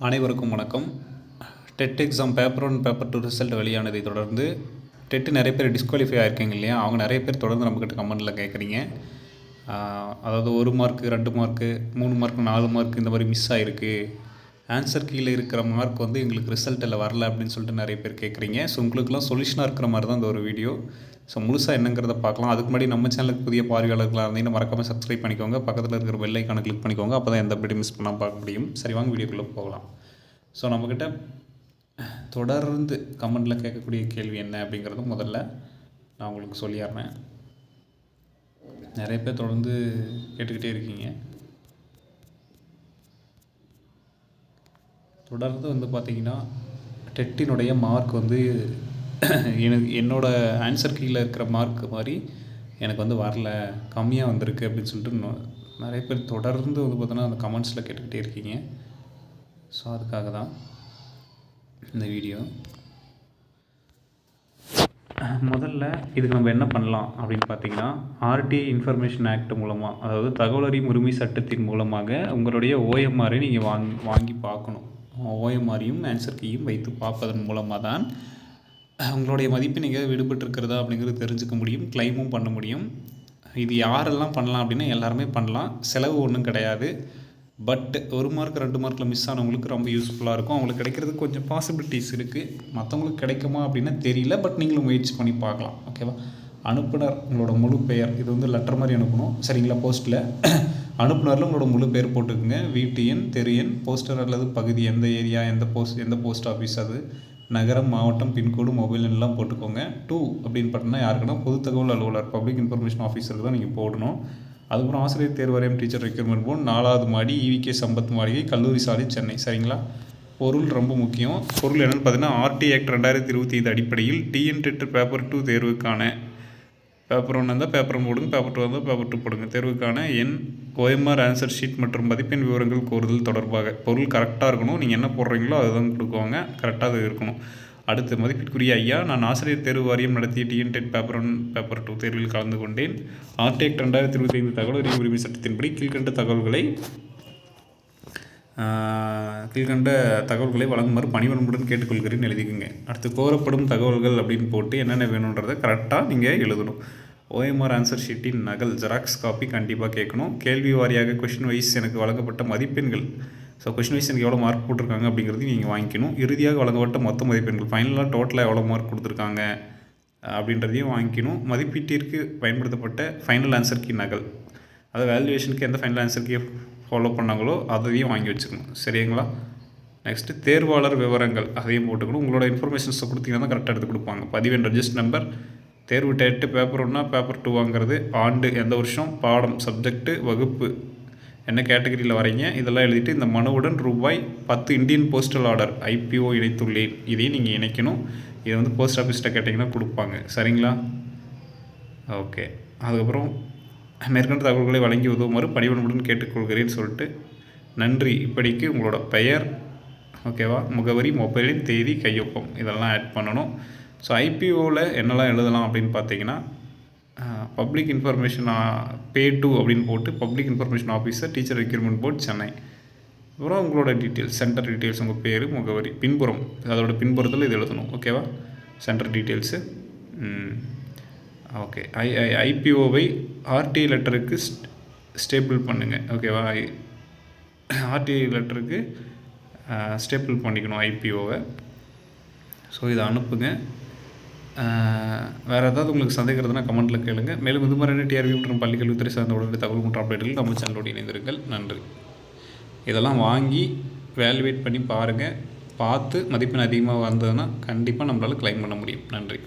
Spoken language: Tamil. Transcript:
அனைவருக்கும் வணக்கம். TET exam paper one paper two result வெளியானதை தொடர்ந்து டெட்டு நிறைய பேர் டிஸ்குவாலிஃபை ஆயிருக்கீங்க இல்லையா? அவங்க நிறைய பேர் தொடர்ந்து நம்மக்கிட்ட கமெண்டில் கேட்குறீங்க. அதாவது ஒரு மார்க்கு ரெண்டு மார்க்கு மூணு மார்க் நாலு மார்க் இந்த மாதிரி மிஸ் ஆகிருக்கு ஆன்சர் கீழே இருக்கிற மார்க் வந்து எங்களுக்கு ரிசல்ட்டில் வரல அப்படின்னு சொல்லிட்டு நிறைய பேர் கேட்குறீங்க. ஸோ உங்களுக்குலாம் சொல்யூஷனாக இருக்கிற மாதிரி தான் இந்த ஒரு வீடியோ ஸோ முழுசாக என்னங்கிறத பார்க்கலாம். அதுக்கு முன்னாடி நம்ம சேனலுக்கு புதிய பார்வையாளர்களாக இருந்தீங்கன்னா மறக்காமல் சப்ஸ்கிரைப் பண்ணிக்கோங்க. பக்கத்தில் இருக்கிற வெள்ளை கணக்கு கிளிக் பண்ணிக்கோங்க. அப்போ தான் எந்த வீடியோ மிஸ் பண்ணால் பார்க்க முடியும். சரி வாங்க வீடியோக்குள்ளே போகலாம். ஸோ நம்மக்கிட்ட தொடர்ந்து கமெண்டில் கேட்கக்கூடிய கேள்வி என்ன அப்படிங்கிறத முதல்ல நான் உங்களுக்கு சொல்லிடுறேன் நிறைய பேர் தொடர்ந்து கேட்டுக்கிட்டே இருக்கீங்க. தொடர்ந்து வந்து பார்த்தீங்கன்னா டெட்டினுடைய மார்க் வந்து எனக்கு என்னோட ஆன்சர் கீழே இருக்கிற மார்க் மாதிரி எனக்கு வந்து வரல. கம்மியாக வந்திருக்கு அப்படின்னு சொல்லிட்டு நிறைய பேர் தொடர்ந்து வந்து பார்த்தோன்னா அந்த கமெண்ட்ஸில் கேட்டுக்கிட்டே இருக்கீங்க. ஸோ அதுக்காக தான் இந்த வீடியோ முதல்ல இதுக்கு நம்ம என்ன பண்ணலாம் அப்படின்னு பார்த்தீங்கன்னா ஆர்டிஐ இன்ஃபர்மேஷன் ஆக்ட் மூலமாக அதாவது தகவல் அறியும் உரிமை சட்டத்தின் மூலமாக உங்களுடைய ஓஎம்ஆரை நீங்கள் வாங்கி வாங்கி பார்க்கணும். ஓஎம்ஆரையும் ஆன்சர் கீயும் வைத்து பார்ப்பதன் மூலமாக தான் உங்களுடைய மதிப்பு நீங்கள் விடுபட்டிருக்கிறதா அப்படிங்கிறது தெரிஞ்சுக்க முடியும் கிளைமும் பண்ண முடியும். இது யாரெல்லாம் பண்ணலாம் அப்படின்னா எல்லாருமே பண்ணலாம். செலவு ஒன்றும் கிடையாது. பட் ஒரு மார்க் ரெண்டு மார்க்கில் மிஸ் ஆனவங்களுக்கு ரொம்ப யூஸ்ஃபுல்லாக இருக்கும். அவங்களுக்கு கிடைக்கிறதுக்கு கொஞ்சம் பாசிபிலிட்டிஸ் இருக்குது மற்றவங்களுக்கு கிடைக்குமா அப்படின்னா தெரியல. பட் நீங்களும் முயற்சி பண்ணி பார்க்கலாம். ஓகேவா அனுப்புனர் உங்களோட முழு பெயர். இது வந்து லெட்டர் மாதிரி அனுப்பணும். சரிங்களா? போஸ்ட்டில் அனுப்புனரில் உங்களோட முழு பெயர் போட்டுக்குங்க. வீட்டு எண் தெரு எண் போஸ்டர் அல்லது பகுதி எந்த ஏரியா எந்த போஸ்ட் எந்த போஸ்ட் ஆஃபீஸ் அது. நகரம் மாவட்டம் பின்கோடு மொபைல் எல்லாம் போட்டுக்கோங்க. டூ அப்படின்னு பார்த்தீங்கன்னா யாருக்குன்னா பொது தகவல் அலுவலர் பப்ளிக் இன்ஃபர்மேஷன் ஆஃபீஸருக்கு தான் நீங்கள் போடணும். அதுக்கப்புறம் ஆசிரியர் தேர்வாரியம் டீச்சர் ரெக்யூர்மெண்ட் போர்டு நாலாவது மாடி இவிகே சம்பத் மாளிகை கல்லூரி சாலை சென்னை. சரிங்களா? பொருள் ரொம்ப முக்கியம். பொருள் என்னென்னு பார்த்தீங்கன்னா ஆர்டி ஆக்ட் ரெண்டாயிரத்தி இருபத்தி ஐந்து அடிப்படையில் டிஎன் டெட் பேப்பர் டூ தேர்வுக்கான பேப்பர் ஒன்று இருந்தால் பேப்பர் ஒன்று போடுங்க. பேப்பர் டூ இருந்தால் பேப்பர் டூ போடுங்க. தேர்வுக்கான எண் ஓஎம்ஆர் ஆன்சர் ஷீட் மற்றும் மதிப்பெண் விவரங்கள் கோருதல் தொடர்பாக. பொருள் கரெக்டாக இருக்கணும். நீங்கள் என்ன போடுறீங்களோ அதுதான் கொடுக்குவாங்க கரெக்டாக அது இருக்கணும். அடுத்து மதிப்பிற்குரிய ஐயா நான் ஆசிரியர் தேர்வு வாரியம் நடத்திய TN TET paper one paper two தேர்வில் கலந்து கொண்டேன். ஆர்டெக் ரெண்டாயிரத்தி இருபத்தி ஐந்து தகவல் உரிமை சட்டத்தின்படி கீழ்கண்ட தகவல்களை கீழ்கண்ட தகவல்களை வழங்குமாறு பணிவன்புடன் கேட்டுக்கொள்கிறேன் எழுதிக்கோங்க. அடுத்து கோரப்படும் தகவல்கள் அப்படின்னு போட்டு என்னென்ன வேணுன்றதை கரெக்டாக நீங்கள் எழுதணும். ஓஎம்ஆர் ஆன்சர் ஷீட்டின் நகல் ஜெராக்ஸ் காப்பி கண்டிப்பாக கேட்கணும். கேள்வி வாரியாக கொஷின் வைஸ் எனக்கு வழங்கப்பட்ட மதிப்பெண்கள். ஸோ கொஷின் வைஸ் எனக்கு எவ்வளோ மார்க் போட்டிருக்காங்க அப்படிங்கிறதையும் நீங்கள் வாங்கிக்கணும். இறுதியாக வழங்கப்பட்ட மொத்த மதிப்பெண்கள் ஃபைனலாக டோட்டலாக எவ்வளோ மார்க் கொடுத்துருக்காங்க அப்படின்றதையும் வாங்கிக்கணும். மதிப்பீட்டிற்கு பயன்படுத்தப்பட்ட ஃபைனல் ஆன்சர் கீ நகல். அது வேல்யூவேஷனுக்கு எந்த ஃபைனல் ஆன்சர் கீ ஃபாலோ பண்ணாங்களோ அதையும் வாங்கி வச்சுக்கணும். சரிங்களா? நெக்ஸ்ட்டு தேர்வாளர் விவரங்கள் அதையும் போட்டுக்கணும். உங்களோட இன்ஃபர்மேஷன்ஸை கொடுத்தீங்கன்னா தான் கரெக்டாக எடுத்து கொடுப்பாங்க. பதிவெண் ரெஜிஸ்டர் நம்பர் தேர்வு டேட்டு பேப்பர் ஒன்றா பேப்பர் டூ வாங்குறது ஆண்டு எந்த வருஷம் பாடம் சப்ஜெக்ட்டு வகுப்பு என்ன கேட்டகரியில் வரீங்க இதெல்லாம் எழுதிட்டு இந்த மனுவுடன் ரூபாய் பத்து இந்தியன் போஸ்டல் ஆர்டர் ஐபிஓ இணைத்துள்ளேன். இதையும் நீங்கள் இணைக்கணும். இதை வந்து போஸ்ட் ஆஃபீஸ்கிட்ட கேட்டிங்கன்னா கொடுப்பாங்க. சரிங்களா? ஓகே அதுக்கப்புறம் மேற்கண்ட தகவல்களை வழங்கி உதவுமாறு பணிவன்புடன் கேட்டுக்கொள்கிறேன்னு சொல்லிட்டு நன்றி. இப்படிக்கு உங்களோட பெயர் ஓகேவா முகவரி மொபைலின் தேதி கையொப்பம் இதெல்லாம் ஆட் பண்ணணும். ஸோ ஐபிஓவில் என்னெல்லாம் எழுதலாம் அப்படின்னு பார்த்தீங்கன்னா பப்ளிக் இன்ஃபர்மேஷன் பே டூ அப்படின்னு போட்டு public information officer teacher requirement board Chennai. அப்புறம் உங்களோட டீட்டெயில்ஸ் சென்டர் டீட்டெயில்ஸ் உங்கள் பேர் முகவரி பின்புறம் அதோட பின்புறத்தில் இது எழுதணும் ஓகேவா? Centre details okay I I ஐபிஓவை RT லெட்டருக்கு ஸ்டேபிள் பண்ணுங்கள் ஓகேவா ஆர்டிஐ லெட்டருக்கு ஸ்டேபிள் பண்ணிக்கணும் ஐபிஓவை ஸோ இதை அனுப்புங்க. வேறு ஏதாவது உங்களுக்கு சந்தேகம் கமெண்ட்டில் கேளுங்க. மேலும் இது மாதிரியான டிஆர்பி மற்றும் பள்ளி கல்வித்துறை சார்ந்த உடனடி தகவல் மற்றும் அப்டேட்டுகள் நம்ம சேனலோடு இணைந்திருங்கள். நன்றி. இதெல்லாம் வாங்கி வேல்யூவேட் பண்ணி பாருங்கள் பார்த்து மதிப்பெண் அதிகமாக வந்ததுன்னா கண்டிப்பாக நம்மளால் கிளைம் பண்ண முடியும். நன்றி.